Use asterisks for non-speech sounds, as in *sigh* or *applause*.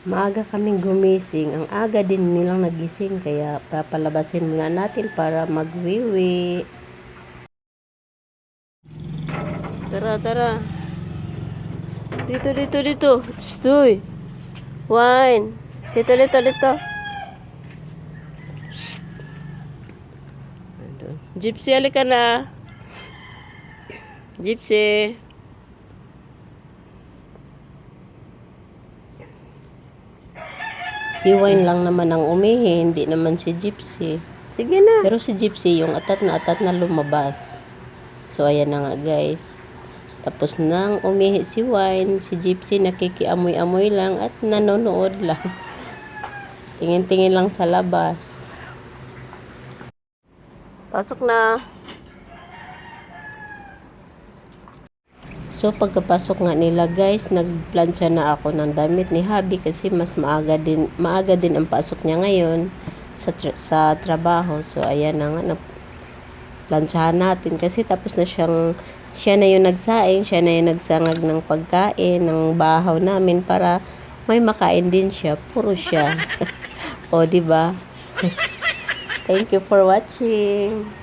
Maaga kaming gumising. Ang aga din nilang nagising kaya papalabasin muna natin para magwiwi. Tara, tara. Dito, dito, dito. Stoy. Wine. Dito, dito, dito. Shh. Gypsy, halika na. Gypsy. Si Wine lang naman ang umihi, hindi naman si Gypsy. Sige na. Pero si Gypsy, yung atat na atat na lumabas. So, ayan na nga guys. Tapos nang umihi si Wine, si Gypsy nakikiamoy-amoy lang at nanonood lang. *laughs* Tingin-tingin lang sa labas. Pasok na. So pagkapasok nga nila guys, nagplansya na ako ng damit ni Habi kasi mas maaga din maaga din ang pasok niya ngayon sa tra- sa trabaho. So ayan na nga plansyahan natin kasi tapos na siyang siya na yung nagsaing, siya na yung nagsangag ng pagkain ng bahaw namin para may makain din siya. Puro siya. *laughs* o, di ba? *laughs* Thank you for watching.